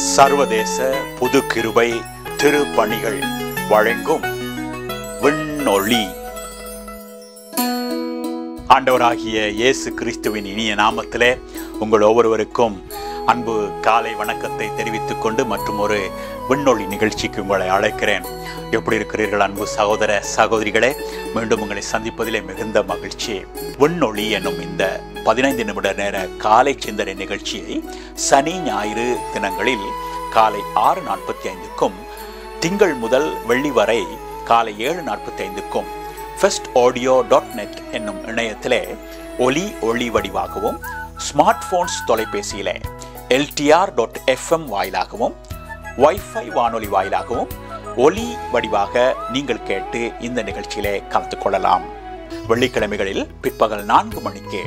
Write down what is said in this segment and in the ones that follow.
சர்வதேச புது கிருபை திருப்பணிகள் வழங்கும் விண்ணொளி. ஆண்டவராகிய இயேசு கிறிஸ்துவின் இனிய நாமத்திலே உங்கள் ஒவ்வொருவருக்கும் அன்பு காலை வணக்கத்தை தெரிவித்துக் கொண்டு மற்றும் ஒரு விண்ணொளி நிகழ்ச்சிக்கு உங்களை அழைக்கிறேன். எப்படி இருக்கிறீர்கள் அன்பு சகோதர சகோதரிகளே? மீண்டும் உங்களை சந்திப்பதிலே மிகுந்த மகிழ்ச்சி. விண்ணொளி என்னும் இந்த பதினைந்து நிமிட நேர காலை சிந்தனை நிகழ்ச்சியை சனி ஞாயிறு தினங்களில் காலை ஆறு நாற்பத்தி ஐந்துக்கும் திங்கள் முதல் வெள்ளி வரை காலை ஏழு நாற்பத்தி ஐந்துக்கும் ஃபெஸ்ட் ஆடியோ டாட் நெட் என்னும் இணையத்திலே ஒலி ஒளி வடிவாகவும் ஸ்மார்ட் ஃபோன்ஸ் தொலைபேசியிலே எல்டிஆர் டாட் எஃப்எம் வாயிலாகவும் வைஃபை வானொலி வாயிலாகவும் ஒலி வடிவாக நீங்கள் கேட்டு இந்த நிகழ்ச்சியிலே கலந்து கொள்ளலாம். வெள்ளிக்கிழமைகளில் பிற்பகல் நான்கு மணிக்கு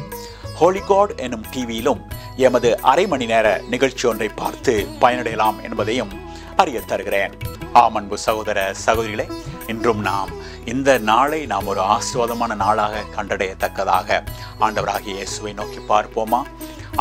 ஹோலிகாட் எனும் டிவியிலும் எமது அரை மணி நேர நிகழ்ச்சி ஒன்றை பார்த்து பயனடையலாம் என்பதையும் அறிய தருகிறேன். ஆம் அன்பு சகோதர சகோதரிகளே இன்றும் நாம் இந்த நாளை நாம் ஒரு ஆசிர்வாதமான நாளாக கண்டடையத்தக்கதாக ஆண்டவராகிய இயேசுவை நோக்கி பார்ப்போமா?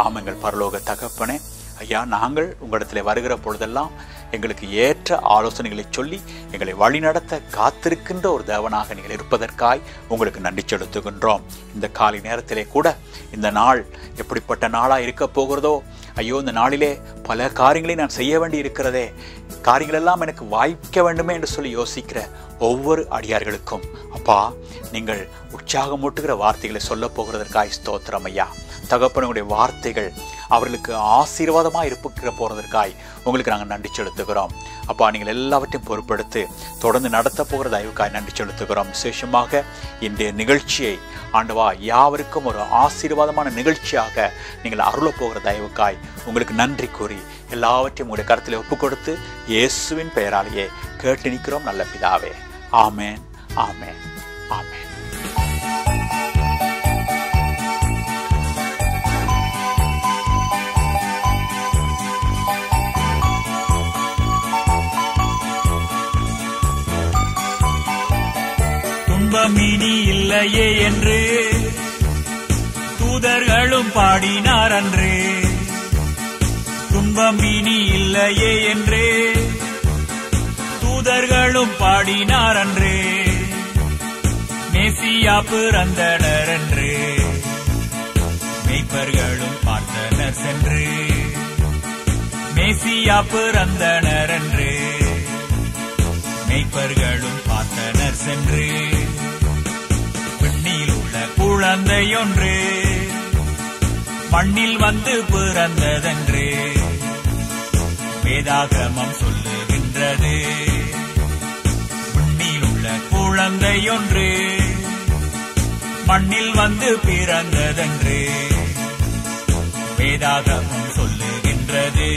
ஆமங்கள் பரலோக தகப்பனே ஐயா நாங்கள் உங்களிடத்தில் வருகிற பொழுதெல்லாம் எங்களுக்கு ஏற்ற ஆலோசனைகளை சொல்லி எங்களை வழிநடத்த காத்திருக்கின்ற ஒரு தேவனாக நீங்கள் இருப்பதற்காய் உங்களுக்கு நன்றி செலுத்துகின்றோம். இந்த காலை நேரத்திலே கூட இந்த நாள் எப்படிப்பட்ட நாளாக இருக்க போகிறதோ ஐயோ இந்த நாளிலே பல காரியங்களை நான் செய்ய வேண்டி இருக்கிறதே காரியங்களெல்லாம் எனக்கு வாய்க்க வேண்டுமே என்று சொல்லி யோசிக்கிற ஒவ்வொரு அடியார்களுக்கும் அப்பா நீங்கள் உற்சாகமூட்டுகிற வார்த்தைகளை சொல்ல போகிறதற்காய் ஸ்தோத்திரம் ஐயா. தகப்பனுடைய வார்த்தைகள் அவர்களுக்கு ஆசீர்வாதமாக இருப்புக்கிற போகிறதற்காய் உங்களுக்கு நாங்கள் நன்றி செலுத்துகிறோம். அப்பா நீங்கள் எல்லாவற்றையும் பொறுப்படுத்தி தொடர்ந்து நடத்த போகிற தயவுக்காய் நன்றி செலுத்துகிறோம். விசேஷமாக இன்றைய நிகழ்ச்சியை ஆண்டவா யாவருக்கும் ஒரு ஆசீர்வாதமான நிகழ்ச்சியாக நீங்கள் அருளப் போகிற தயவுக்காய் உங்களுக்கு நன்றி கூறி எல்லாவற்றையும் உங்களுடைய கருத்தில் ஒப்புக் கொடுத்து இயேசுவின் பெயராலேயே கேட்டு நிற்கிறோம் நல்ல பிதாவே. ஆமேன் ஆமேன் ஆமேன். இல்லையே என்று தூதர்களும் பாடினார் அன்று. இன்பம் இனி இல்லையே என்று. தூதர்களும் பாடினார் அன்று. மேசியா பிறந்தனர் என்று மெய்ப்பர்களும் பார்த்தனர் சென்று. மேசியா பிறந்தனர் என்று மெய்ப்பர்களும் பார்த்தனர் சென்று. பெண்ணில் உள்ள குழந்தையொன்று. மண்ணில் வந்து பிறந்ததென்று. வேதாகமம் சொல்லுகின்றது. விண்ணில் உள்ள குழந்தையொன்று மண்ணில் வந்து பிறந்ததென்று வேதாகமம் சொல்லுகின்றது.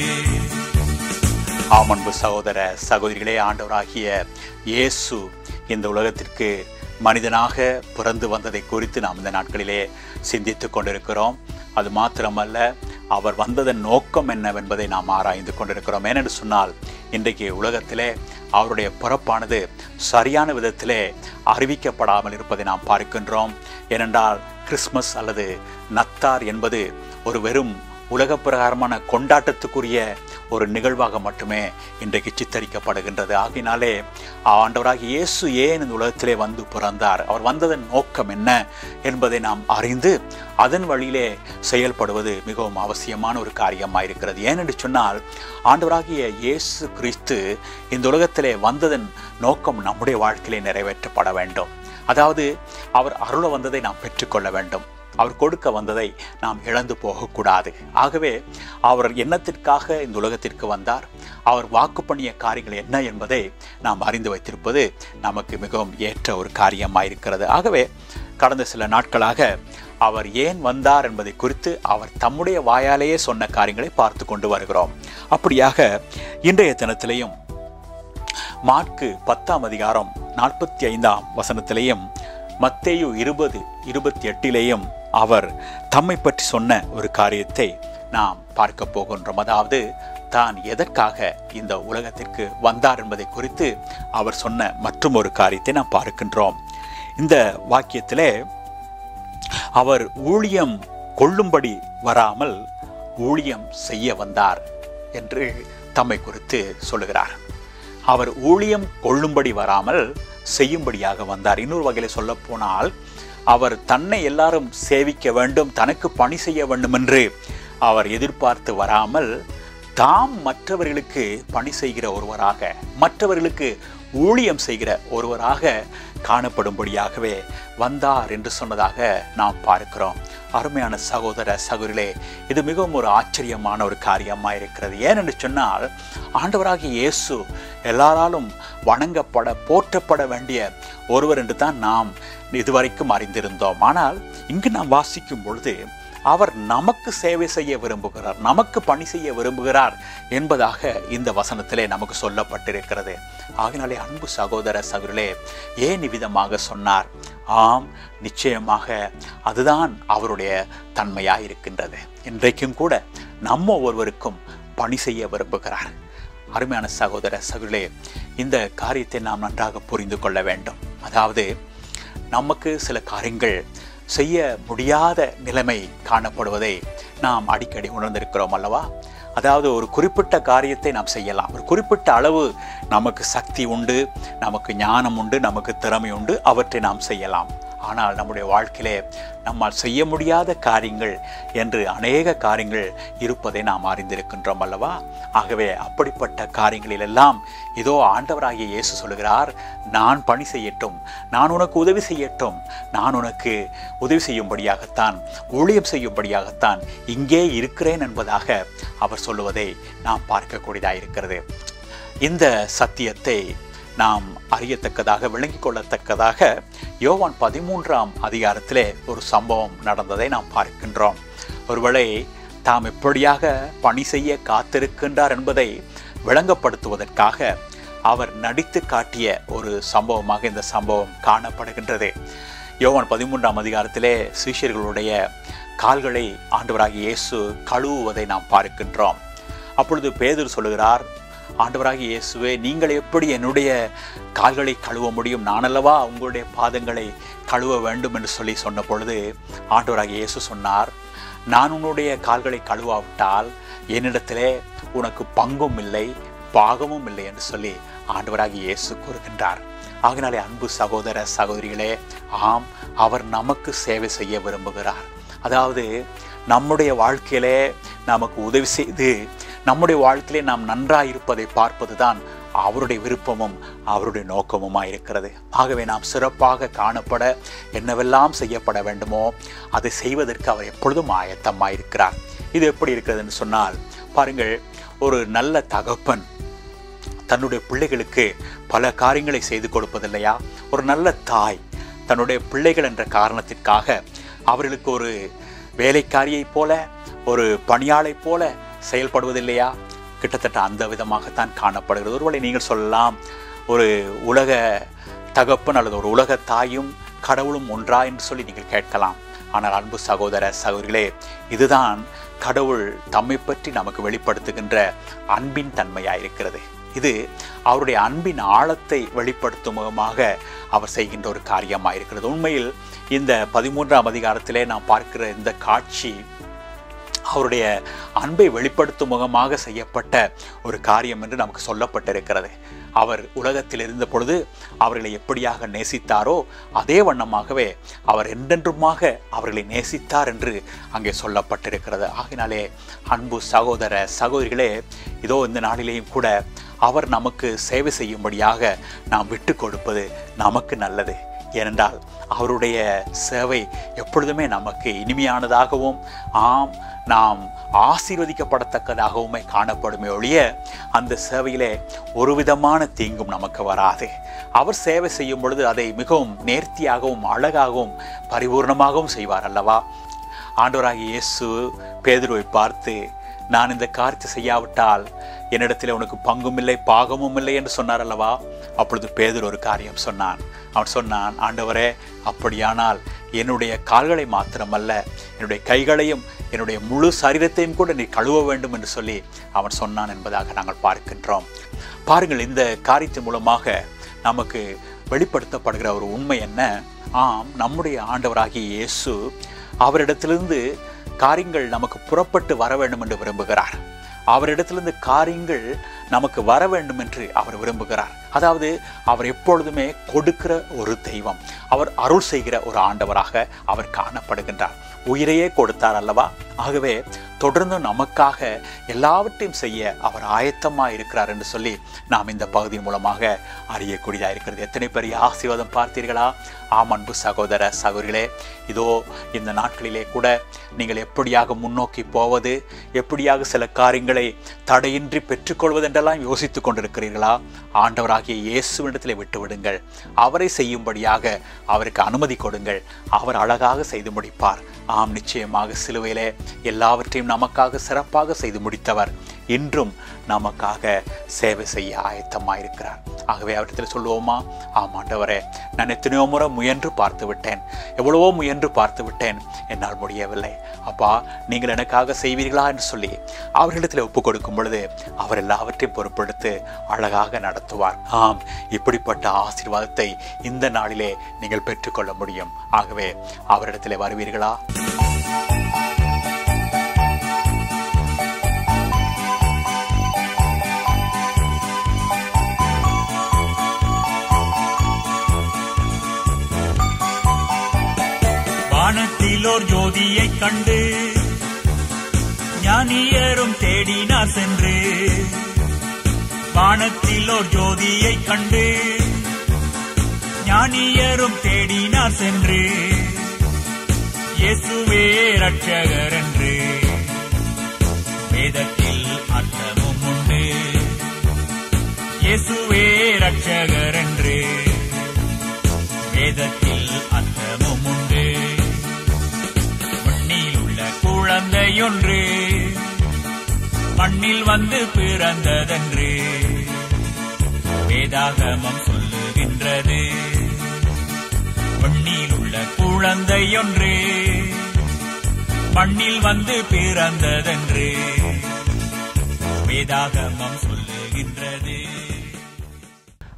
ஆமன்பு சகோதர சகோதரிகளே ஆண்டவராகிய இயேசு இந்த உலகத்திற்கு மனிதனாக பிறந்து வந்ததை குறித்து நாம் இந்த நாட்களிலே சிந்தித்துக் கொண்டிருக்கிறோம். அது மாத்திரமல்ல அவர் வந்ததன் நோக்கம் என்னவென்பதை நாம் ஆராய்ந்து கொண்டிருக்கிறோம். ஏனென்று சொன்னால் இன்றைக்கு உலகத்திலே அவருடைய பிறப்பானது சரியான விதத்திலே அறிவிக்கப்படாமல் இருப்பதை நாம் பார்க்கின்றோம். ஏனென்றால் கிறிஸ்மஸ் அல்லது நத்தார் என்பது ஒரு வெறும் உலக பிரகாரமான கொண்டாட்டத்துக்குரிய ஒரு நிகழ்வாக மட்டுமே இன்றைக்கு சித்தரிக்கப்படுகின்றது. ஆகினாலே ஆண்டவராக இயேசு ஏன் இந்த உலகத்திலே வந்து பிறந்தார்? அவர் வந்ததன் நோக்கம் என்ன என்பதை நாம் அறிந்து அதன் வழியிலே செயல்படுவது மிகவும் அவசியமான ஒரு காரியமாக இருக்கிறது. ஏனென்று சொன்னால் ஆண்டவராகிய இயேசு கிறிஸ்து இந்த உலகத்திலே வந்ததன் நோக்கம் நம்முடைய வாழ்க்கையிலே நிறைவேற்றப்பட வேண்டும். அதாவது அவர் அருள வந்ததை நாம் பெற்றுக்கொள்ள வேண்டும். அவர் கொடுக்க வந்ததை நாம் இழந்து போகக்கூடாது. ஆகவே அவர் எண்ணத்திற்காக இந்த உலகத்திற்கு வந்தார்? அவர் வாக்கு பண்ணிய காரியங்கள் என்ன என்பதை நாம் அறிந்து வைத்திருப்பது நமக்கு மிகவும் ஏற்ற ஒரு காரியமாயிருக்கிறது. ஆகவே கடந்த சில நாட்களாக அவர் ஏன் வந்தார் என்பதை குறித்து அவர் தம்முடைய வாயாலேயே சொன்ன காரியங்களை பார்த்து கொண்டு வருகிறோம். அப்படியாக இன்றைய தினத்திலையும் மாட்கு பத்தாம் அதிகாரம் நாற்பத்தி ஐந்தாம் வசனத்திலேயும் மத்தேயு இருபது இருபத்தி எட்டிலேயும் அவர் தம்மை பற்றி சொன்ன ஒரு காரியத்தை நாம் பார்க்க போகின்றோம். அதாவது தான் எதற்காக இந்த உலகத்திற்கு வந்தார் என்பதை குறித்து அவர் சொன்ன மற்றும் ஒரு காரியத்தை நாம் பார்க்கின்றோம். இந்த வாக்கியத்திலே அவர் ஊழியம் கொள்ளும்படி வராமல் ஊழியம் செய்ய வந்தார் என்று தம்மை குறித்து சொல்லுகிறார். அவர் ஊழியம் கொள்ளும்படி வராமல் செய்யும்படியாக வந்தார். இன்னொரு வகையில் சொல்ல போனால் அவர் தன்னை எல்லாரும் சேவிக்க வேண்டும் தனக்கு பணி செய்ய வேண்டும் என்று அவர் எதிர்பார்த்து வராமல் தாம் மற்றவர்களுக்கு பணி செய்கிற ஒருவராக மற்றவர்களுக்கு ஊழியம் செய்கிற ஒருவராக காணப்படும்படியாகவே வந்தார் என்று சொன்னதாக நாம் பார்க்கிறோம். அருமையான சகோதர சகோதரிலே இது மிகவும் ஒரு ஆச்சரியமான ஒரு காரியமாக இருக்கிறது. ஏனென்று சொன்னால் ஆண்டவராகிய இயேசு எல்லாராலும் வணங்கப்பட போற்றப்பட வேண்டிய ஒருவர் என்று தான் நாம் இதுவரைக்கும் அறிந்திருந்தோம். ஆனால் இங்கு நாம் வாசிக்கும் பொழுது அவர் நமக்கு சேவை செய்ய விரும்புகிறார் நமக்கு பணி செய்ய விரும்புகிறார் என்பதாக இந்த வசனத்திலே நமக்கு சொல்லப்பட்டிருக்கிறது. ஆகினாலே அன்பு சகோதர சகோதரே ஏன் இவ்விதமாக சொன்னார்? ஆம் நிச்சயமாக அதுதான் அவருடைய தன்மையாக இருக்கின்றது இன்றைக்கும் கூட நம்ம ஒருவருக்கும் பணி செய்ய விரும்புகிறார். அருமையான சகோதர சகோதரே இந்த காரியத்தை நாம் நன்றாக புரிந்து கொள்ள வேண்டும். அதாவது நமக்கு சில காரியங்கள் செய்ய முடியாத நிலைமை காணப்படுவதை நாம் அடிக்கடி உணர்ந்திருக்கிறோம் அல்லவா? அதாவது ஒரு குறிப்பிட்ட காரியத்தை நாம் செய்யலாம். ஒரு குறிப்பிட்ட அளவு நமக்கு சக்தி உண்டு நமக்கு ஞானம் உண்டு நமக்கு திறமை உண்டு அவற்றை நாம் செய்யலாம். ஆனால் நம்முடைய வாழ்க்கையிலே நம்மால் செய்ய முடியாத காரியங்கள் என்று அநேக காரியங்கள் இருப்பதை நாம் அறிந்திருக்கின்றோம் அல்லவா? ஆகவே அப்படிப்பட்ட காரியங்களிலெல்லாம் இதோ ஆண்டவராகிய இயேசு சொல்கிறார் நான் பணி செய்யட்டும் நான் உனக்கு உதவி செய்யட்டும் நான் உனக்கு உதவி செய்யும்படியாகத்தான் ஊழியம் செய்யும்படியாகத்தான் இங்கே இருக்கிறேன் என்பதாக அவர் சொல்லுவதை நாம் பார்க்கக்கூடியதாக இருக்கிறது இந்த சத்தியத்தை நாம் அறியத்தக்கதாக விளங்கிக் கொள்ளத்தக்கதாக யோவான் பதிமூன்றாம் அதிகாரத்திலே ஒரு சம்பவம் நடந்ததை நாம் பார்க்கின்றோம். ஒருவேளை தாம் எப்படியாக பணி செய்ய காத்திருக்கின்றார் என்பதை விளங்கப்படுத்துவதற்காக அவர் நடித்து காட்டிய ஒரு சம்பவமாக இந்த சம்பவம் காணப்படுகின்றது. யோவான் பதிமூன்றாம் அதிகாரத்திலே சீஷர்களுடைய கால்களை ஆண்டவராகிய இயேசு கழுவுவதை நாம் பார்க்கின்றோம். அப்பொழுது பேதர் சொல்லுகிறார் ஆண்டவராக இயேசுவே நீங்கள் எப்படி என்னுடைய கால்களை கழுவ முடியும்? நானல்லவா உங்களுடைய பாதங்களை கழுவ வேண்டும் என்று சொல்லி சொன்ன பொழுது ஆண்டவராக இயேசு சொன்னார் நான் உன்னுடைய கால்களை கழுவாவிட்டால் என்னிடத்திலே உனக்கு பங்கும் இல்லை பாகமும் இல்லை என்று சொல்லி ஆண்டவராக இயேசு கூறுகின்றார். ஆகினாலே அன்பு சகோதர சகோதரிகளே ஆம் அவர் நமக்கு சேவை செய்ய விரும்புகிறார். அதாவது நம்முடைய வாழ்க்கையிலே நமக்கு உதவி செய்து நம்முடைய வாழ்க்கையிலே நாம் நன்றாக இருப்பதை பார்ப்பது தான் அவருடைய விருப்பமும் அவருடைய நோக்கமுமாக இருக்கிறது. ஆகவே நாம் சிறப்பாக காணப்பட என்னவெல்லாம் செய்யப்பட வேண்டுமோ அதை செய்வதற்கு அவர் எப்பொழுதும் ஆயத்தமாக இருக்கிறார். இது எப்படி இருக்கிறதுன்னு சொன்னால் பாருங்கள் ஒரு நல்ல தகப்பன் தன்னுடைய பிள்ளைகளுக்கு பல காரியங்களை செய்து கொடுப்பதில்லையா? ஒரு நல்ல தாய் தன்னுடைய பிள்ளைகள் என்ற காரணத்திற்காக அவர்களுக்கு ஒரு வேலைக்காரியைப் போல ஒரு பணியாளைப் போல செயல்படுவதில்லையா? கிட்டத்தட்ட அந்த விதமாகத்தான் காணப்படுகிறது. ஒருவேளை நீங்கள் சொல்லலாம் ஒரு உலக தகப்பன் அல்லது ஒரு உலக தாயும் கடவுளும் ஒன்றா என்று சொல்லி நீங்கள் கேட்கலாம். ஆனால் அன்பு சகோதர சகோதரிகளே இதுதான் கடவுள் தம்மை பற்றி நமக்கு வெளிப்படுத்துகின்ற அன்பின் தன்மையாக இருக்கிறது. இது அவருடைய அன்பின் ஆழத்தை வெளிப்படுத்தும் முகமாக அவர் செய்கின்ற ஒரு காரியமாக இருக்கிறது. உண்மையில் இந்த பதிமூன்றாம் அதிகாரத்திலே நாம் பார்க்கிற இந்த காட்சி அவருடைய அன்பை வெளிப்படுத்தும் முகமாக செய்யப்பட்ட ஒரு காரியம் என்று நமக்கு சொல்லப்பட்டிருக்கிறது. அவர் உலகத்தில் இருந்த பொழுது அவர்களை எப்படியாக நேசித்தாரோ அதே வண்ணமாகவே அவர் என்றென்றுமாக அவர்களை நேசித்தார் என்று அங்கே சொல்லப்பட்டிருக்கிறது. ஆகினாலே அன்பு சகோதர சகோதரிகளே இதோ இந்த நாளிலேயும் கூட அவர் நமக்கு சேவை செய்யும்படியாக நாம் விட்டு கொடுப்பது நமக்கு நல்லது. ஏனென்றால் அவருடைய சேவை எப்பொழுதுமே நமக்கு இனிமையானதாகவும் ஆம் நாம் ஆசீர்வதிக்கப்படத்தக்கதாகவுமே காணப்படுமே ஒழிய அந்த சேவையிலே ஒரு விதமான தீங்கும் நமக்கு வராது. அவர் சேவை செய்யும் பொழுது அதை மிகவும் நேர்த்தியாகவும் அழகாகவும் பரிபூர்ணமாகவும் செய்வார் அல்லவா? ஆண்டவராகிய இயேசு பேதுருவை பார்த்து நான் இந்த காரியத்தை செய்யாவிட்டால் என்னிடத்தில் உனக்கு பங்கும் இல்லை பாகமும் இல்லை என்று சொன்னார் அல்லவா? அப்பொழுது பேதர் ஒரு காரியம் சொன்னான். அவன் சொன்னான் ஆண்டவரே அப்படியானால் என்னுடைய கால்களை மாத்திரமல்ல என்னுடைய கைகளையும் என்னுடைய முழு சரீரத்தையும் கூட நீ கழுவ வேண்டும் என்று சொல்லி அவன் சொன்னான் என்பதாக நாங்கள் பார்க்கின்றோம். பாருங்கள் இந்த காரியத்தின் மூலமாக நமக்கு வெளிப்படுத்தப்படுகிற ஒரு உண்மை என்ன? ஆம் நம்முடைய ஆண்டவராகிய இயேசு அவரிடத்திலிருந்து காரியங்கள் நமக்கு புறப்பட்டு வர வேண்டும் என்று விரும்புகிறார். அவரிடத்திலிருந்து காரியங்கள் நமக்கு வர வேண்டும் என்று அவர் விரும்புகிறார். அதாவது அவர் எப்பொழுதுமே கொடுக்கிற ஒரு தெய்வம் அவர் அருள் செய்கிற ஒரு ஆண்டவராக அவர் காணப்படுகின்றார். உயிரையே கொடுத்தார் அல்லவா? ஆகவே தொடர்ந்து நமக்காக எல்லாவற்றையும் செய்ய அவர் ஆயத்தமாக இருக்கிறார் என்று சொல்லி நாம் இந்த பகுதி மூலமாக அறியக்கூடியதாக இருக்கிறது. எத்தனை பெரிய ஆசீர்வாதம் பார்த்தீர்களா? ஆம் அன்பு சகோதர சகோதரிகளே இதோ இந்த நாட்களிலே கூட நீங்கள் எப்படியாக முன்னோக்கி போவது எப்படியாக சில காரியங்களை தடையின்றி பெற்றுக்கொள்வது என்றெல்லாம் யோசித்துக் கொண்டிருக்கிறீர்களா? ஆண்டவராகிய இயேசுவிடத்தில் விட்டுவிடுங்கள். அவரை செய்யும்படியாக அவருக்கு அனுமதி கொடுங்கள். அவர் அழகாக செய்து முடிப்பார். ஆம் நிச்சயமாக சிலுவையிலே எல்லாவற்றையும் நமக்காக சிறப்பாக செய்து முடித்தவர். இன்றும் நமக்காக சேவை செய்ய ஆயத்தமாயிருக்கிறார். ஆகவே அவரிடத்தில் சொல்லுவோமா? ஆமாண்டவரே நான் எத்தனையோ முறை முயன்று பார்த்து விட்டேன் எவ்வளவோ முயன்று பார்த்து விட்டேன் என்னால் முடியவில்லை. அப்பா நீங்கள் எனக்காக செய்வீர்களா என்று சொல்லி அவர்களிடத்தில் ஒப்பு கொடுக்கும் பொழுது அவர் எல்லாவற்றையும் பொருட்படுத்து அழகாக நடத்துவார். ஆம் இப்படிப்பட்ட ஆசீர்வாதத்தை இந்த நாளிலே நீங்கள் பெற்றுக்கொள்ள முடியும். ஆகவே அவரிடத்தில் வருவீர்களா? வானத்திலோர் ஜோதியைக் கண்டு ஞானியரும் தேடினார் சென்று. வானத்திலோர் ஜோதியைக் கண்டு ஞானியரும் தேடினார் சென்று. இயேசுவே ரட்சகர் என்று. வேதத்தில் அர்த்தமும் உண்டு. இயேசுவே ரட்சகர் என்று. வேதத்தில் அர்த்தமும் உண்டு. குழந்தையொன்று மண்ணில் வந்து பிறந்ததென்று. வேதாகமம் சொல்லுகின்றது. மண்ணில் உள்ள குழந்தையொன்று. மண்ணில் வந்து பிறந்ததென்று. வேதாகமம் சொல்லுகின்றது.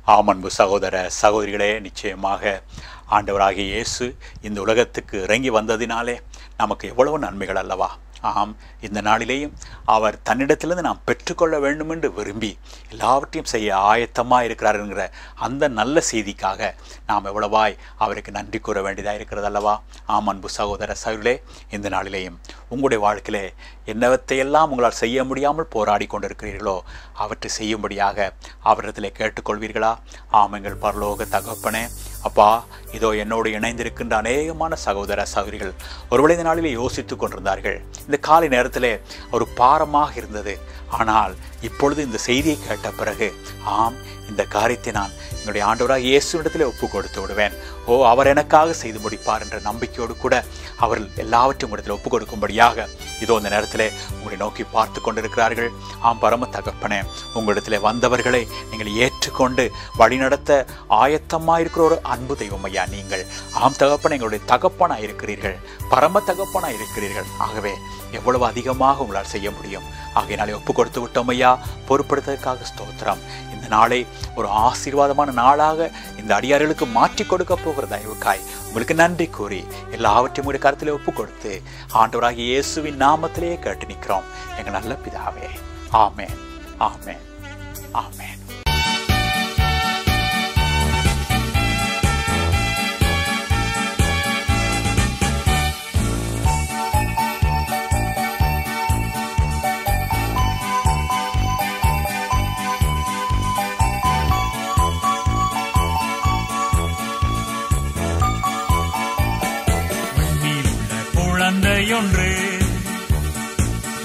ஆமன்பு சகோதர சகோதரிகளே நிச்சயமாக ஆண்டவராகிய இயேசு இந்த உலகத்துக்கு இறங்கி வந்ததினாலே நமக்கு எவ்வளவு நன்மைகள் அல்லவா? ஆம் இந்த நாளிலேயும் அவர் தன்னிடத்திலிருந்து நாம் பெற்றுக்கொள்ள வேண்டும் என்று விரும்பி எல்லாவற்றையும் செய்ய ஆயத்தமாக இருக்கிறார் என்கிற அந்த நல்ல செய்திக்காக நாம் எவ்வளவாய் அவருக்கு நன்றி கூற வேண்டியதாக இருக்கிறது அல்லவா? ஆம் அன்பு சகோதர சகோதரே இந்த நாளிலேயும் உங்களுடைய வாழ்க்கையிலே என்னவத்தையெல்லாம் உங்களால் செய்ய முடியாமல் போராடி கொண்டிருக்கிறீர்களோ அவற்றை செய்யும்படியாக அவரிடத்திலே கேட்டுக்கொள்வீர்களா? ஆம் எங்கள் பரலோக தகப்பனே அப்பா இதோ என்னோடு இணைந்திருக்கின்ற அநேகமான சகோதர சகோதரிகள் ஒருவேளை இந்த நாளிலே யோசித்துக் கொண்டிருந்தார்கள். இந்த காலை நேரத்திலே ஒரு பாரமாக இருந்தது. ஆனால் இப்பொழுது இந்த செய்தியை கேட்ட பிறகு ஆம் இந்த காரியத்தை நான் என்னுடைய ஆண்டவராக இயேசுவிடத்திலே ஒப்பு கொடுத்து விடுவேன். ஓ அவர் எனக்காக செய்து முடிப்பார் என்ற நம்பிக்கையோடு கூட அவர்கள் எல்லாவற்றையும் இடத்தில் ஒப்பு கொடுக்கும்படியாக இதோ இந்த நேரத்திலே உங்களை நோக்கி பார்த்து கொண்டிருக்கிறார்கள். ஆம் பரம தகப்பனே உங்களிடத்திலே வந்தவர்களை நீங்கள் ஏற்றுக்கொண்டு வழிநடத்த ஆயத்தமாக இருக்கிற ஒரு அன்பு தெய்வம் ஐயா நீங்கள். ஆம் தகப்பனை எங்களுடைய தகப்பனாக இருக்கிறீர்கள் பரம தகப்பனாக இருக்கிறீர்கள் ஆகவே எவ்வளவு அதிகமாக உங்களால் செய்ய முடியும்? ஆகையினாலே ஒப்பு கொடுத்து விட்டோம் ஐயா. பொறுப்படுத்ததற்காக ஸ்தோத்திரம். இந்த நாளை ஒரு ஆசீர்வாதமான நாளாக இந்த அடியார்களுக்கு மாற்றி கொடுக்க போகிற தயவுக்காய் உங்களுக்கு நன்றி கூறி எல்லாவற்றையும் உடைய கருத்திலே ஒப்பு கொடுத்து ஆண்டவராகி இயேசுவின் நாமத்திலேயே கேட்டு நிற்கிறோம். எங்க நல்ல பிதாவே. ஆமேன். ஆமேன். ஆமேன். ஒன்று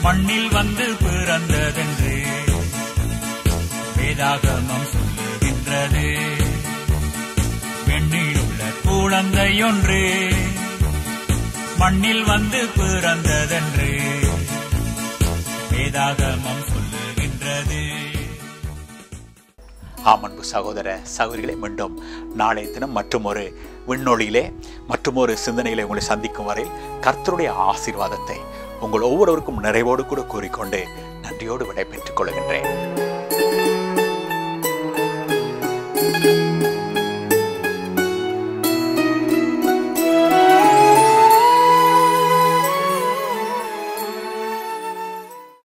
மண்ணில் வந்து பிறந்ததென்று வேதாகமம் சொல்லுகின்றது. வெண்ணில் உள்ள குழந்தையொன்று மண்ணில் வந்து பிறந்ததென்று வேதாகமம் ஆம் அன்பு சகோதர சகோதரிகளை மீண்டும் நாளைய தினம் மற்றும் ஒரு விண்ணொழியிலே மற்றும் ஒரு சிந்தனைகளை உங்களை சந்திக்கும் வரை கர்த்தருடைய ஆசீர்வாதத்தை உங்கள் ஒவ்வொருவருக்கும் நிறைவோடு கூட கூறிக்கொண்டு நன்றியோடு விடை பெற்றுக் கொள்கின்றேன்.